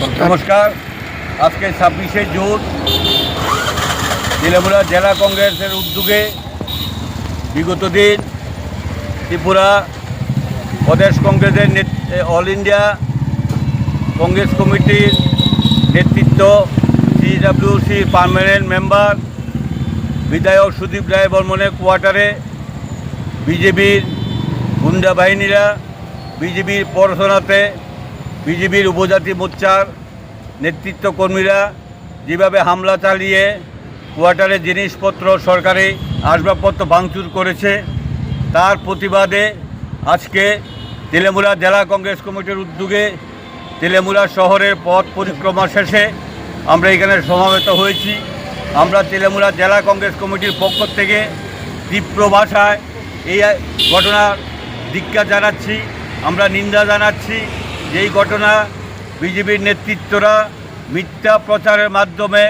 নমস্কার। আজকে ছাব্বিশে জুন তিলেমুলা জেলা কংগ্রেসের উদ্যোগে বিগত দিন ত্রিপুরা প্রদেশ কংগ্রেসের অল ইন্ডিয়া কংগ্রেস কমিটির নেতৃত্ব সিডাব্লিউসির পার্মানেন্ট মেম্বার বিধায়ক সুদীপ রায় বর্মনের কোয়ার্টারে বিজেপির গুন্ডা বাহিনীরা বিজেপির পড়াশোনাতে বিজেপির উপজাতি মোর্চার নেতৃত্ব কর্মীরা যেভাবে হামলা চালিয়ে কোয়ার্টারে জিনিসপত্র সরকারি আসবাবপত্র ভাঙচুর করেছে, তার প্রতিবাদে আজকে তেলেমুলা জেলা কংগ্রেস কমিটির উদ্যোগে তেলেমুলা শহরের পথ পরিক্রমা শেষে আমরা এখানে সমাবেত হয়েছি। আমরা তেলেমুলা জেলা কংগ্রেস কমিটির পক্ষ থেকে তীব্র ভাষায় এই ঘটনার ধিক্কার জানাচ্ছি, আমরা নিন্দা জানাচ্ছি। যেই ঘটনা বিজেপির নেতৃত্বরা মিথ্যা প্রচারের মাধ্যমে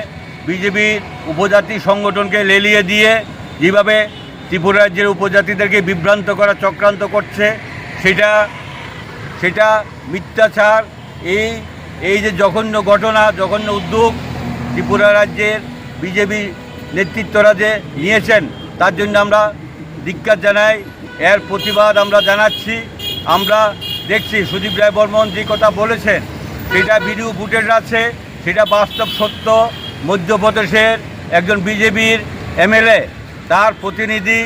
বিজেপির উপজাতি সংগঠনকে লেলিয়ে দিয়ে যেভাবে ত্রিপুরা রাজ্যের উপজাতিদেরকে বিভ্রান্ত করা, চক্রান্ত করছে, সেটা সেটা মিথ্যাচার, এই এই যে জঘন্য ঘটনা, জঘন্য উদ্যোগ ত্রিপুরা রাজ্যের বিজেপি নেতৃত্বরা যে নিয়েছেন, তার জন্য আমরা ধিক্কার জানাই, এর প্রতিবাদ আমরা জানাচ্ছি। আমরা দেখছি সুদীপ রায় বর্মন যে কথা বলেছেন, সেটা ভিডিও ফুটেজ আছে, সেটা বাস্তব সত্য, মধ্যপ্রদেশের একজন বিজেপির এমএলএ, তার প্রতিনিধি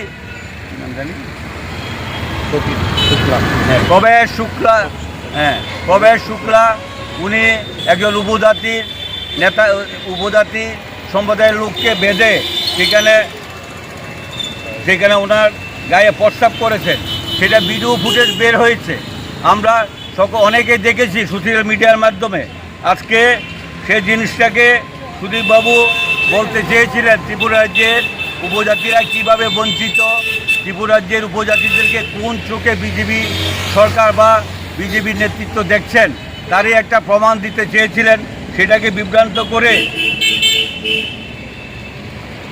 কি হ্যাঁ কবে শুক্লা হ্যাঁ কবে শুক্লা, উনি একজন উপজাতির নেতা, উপজাতি সম্প্রদায়ের লোককে বেঁধে সেখানে সেখানে ওনার গায়ে প্রস্তাব করেছেন। সেটা ভিডিও ফুটেজ বের হয়েছে। আমরা সক অনেকে দেখেছি সোশ্যাল মিডিয়ার মাধ্যমে। আজকে সে জিনিসটাকে সুদীপবাবু বলতে চেয়েছিলেন, ত্রিপুরা রাজ্যের উপজাতিরা কীভাবে বঞ্চিত, ত্রিপুরা রাজ্যের উপজাতিদেরকে কোন চোখে বিজেপি সরকার বা বিজেপির নেতৃত্ব দেখছেন, তারই একটা প্রমাণ দিতে চেয়েছিলেন, সেটাকে বিভ্রান্ত করে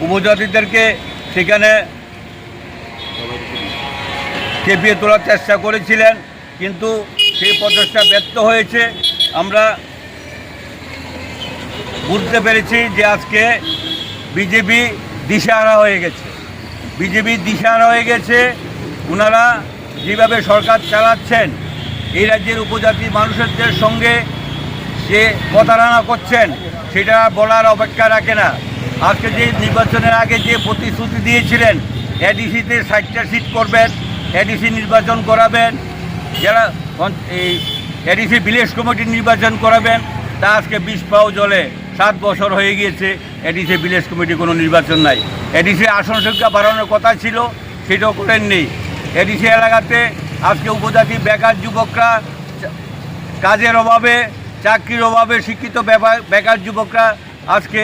উপজাতিদেরকে সেখানে চেপিয়ে তোলার চেষ্টা করেছিলেন। কিন্তু সেই প্রচেষ্টা ব্যর্থ হয়েছে। আমরা বুঝতে পেরেছি যে আজকে বিজেপি দিশাহারা হয়ে গেছে। বিজেপি দিশাহারা হয়ে গেছে ওনারা যেভাবে সরকার চালাচ্ছেন, এই রাজ্যের উপজাতি মানুষদের সঙ্গে যে প্রতারণা করছেন, সেটা বলার অপেক্ষা রাখে না। আজকে যে নির্বাচনের আগে যে প্রতিশ্রুতি দিয়েছিলেন এডিসিতে ষাটটা সিট করবেন এডিসি নির্বাচন করাবেন যারা এই এডিসি ভিলেজ কমিটির নির্বাচন করাবেন, তা আজকে বিষ পাও জলে সাত বছর হয়ে গিয়েছে, এডিসি ভিলেজ কমিটি কোনো নির্বাচন নাই। এডিসি আসন সংখ্যা বাড়ানোর কথা ছিল, সেটাও করেননি। এডিসি এলাকাতে আজকে উপজাতি বেকার যুবকরা কাজের অভাবে, চাকরির অভাবে শিক্ষিত বেকার যুবকরা আজকে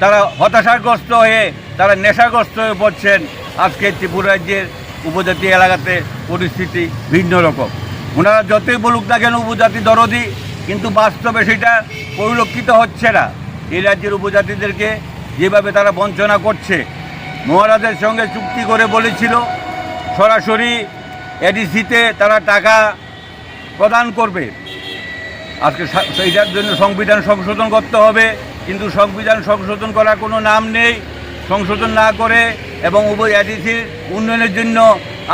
তারা হতাশাগ্রস্ত হয়ে, তারা নেশাগ্রস্ত হয়ে পড়ছেন। আজকে ত্রিপুরা রাজ্যের উপজাতি এলাকাতে পরিস্থিতি ভিন্ন রকম। ওনারা যতই বলুক না কেন উপজাতি দরদি, কিন্তু বাস্তবে সেটা পরিলক্ষিত হচ্ছে না। এই রাজ্যের উপজাতিদেরকে যেভাবে তারা বঞ্চনা করছে, মহারাজের সঙ্গে চুক্তি করে বলেছিল, সরাসরি এডিসিতে তারা টাকা প্রদান করবে। আজকে সেইটার জন্য সংবিধান সংশোধন করতে হবে, কিন্তু সংবিধান সংশোধন করার কোনো নাম নেই। সংশোধন না করে এবং উভয় এডিসির উন্নয়নের জন্য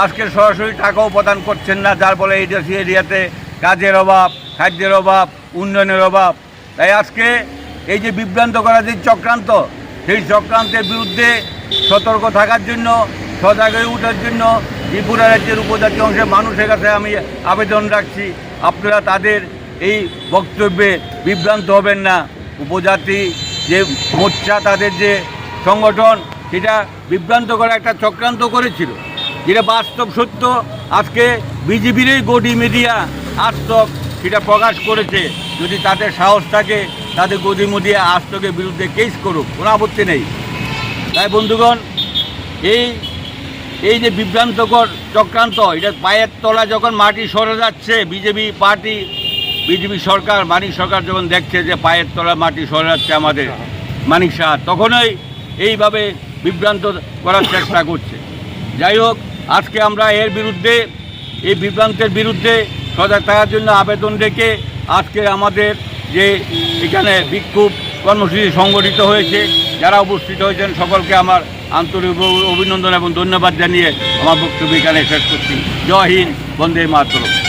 আজকে সরাসরি টাকাও প্রদান করছেন না, যার ফলে এডিসি এরিয়াতে কাজের অভাব, খাদ্যের অভাব, উন্নয়নের অভাব। তাই আজকে এই যে বিভ্রান্ত করা যে চক্রান্ত, সেই চক্রান্তের বিরুদ্ধে সতর্ক থাকার জন্য, সজাগ হয়ে ওঠার জন্য ত্রিপুরা রাজ্যের উপজাতি অংশের মানুষের কাছে আমি আবেদন রাখছি, আপনারা তাদের এই বক্তব্যে বিভ্রান্ত হবেন না। উপজাতি যে মোর্চা, তাদের যে সংগঠন, সেটা বিভ্রান্ত করা একটা চক্রান্ত করেছিল। যেটা বাস্তব সত্য, আজকে বিজেপিরই গডি মিডিয়া আস্তক সেটা প্রকাশ করেছে। যদি তাদের সাহস থাকে, তাদের গদি মিডিয়া আস্তকের বিরুদ্ধে কেস করুক, কোনো আপত্তি নেই। তাই বন্ধুগণ, এই এই যে বিভ্রান্তকর চক্রান্ত, এটা পায়ের তলা যখন মাটি সরে যাচ্ছে, বিজেপি পার্টি, বিজেপি সরকার, মানিক সরকার যখন দেখছে যে পায়ের তলা মাটি সরে যাচ্ছে আমাদের মানিক শাহ, তখনই এইভাবে বিভ্রান্ত করার চেষ্টা করছে। যাই হোক আজকে আমরা এর বিরুদ্ধে, এই বিভ্রান্তের বিরুদ্ধে সজাগ থাকার জন্য আবেদন রেখে আজকে আমাদের যে এখানে বিক্ষোভ কর্মসূচি সংগঠিত হয়েছে, যারা উপস্থিত হয়েছেন সকলকে আমার আন্তরিক অভিনন্দন এবং ধন্যবাদ জানিয়ে আমার বক্তব্য এখানে শেষ করছি। জয় হিন্দ, বন্দে মাতরম।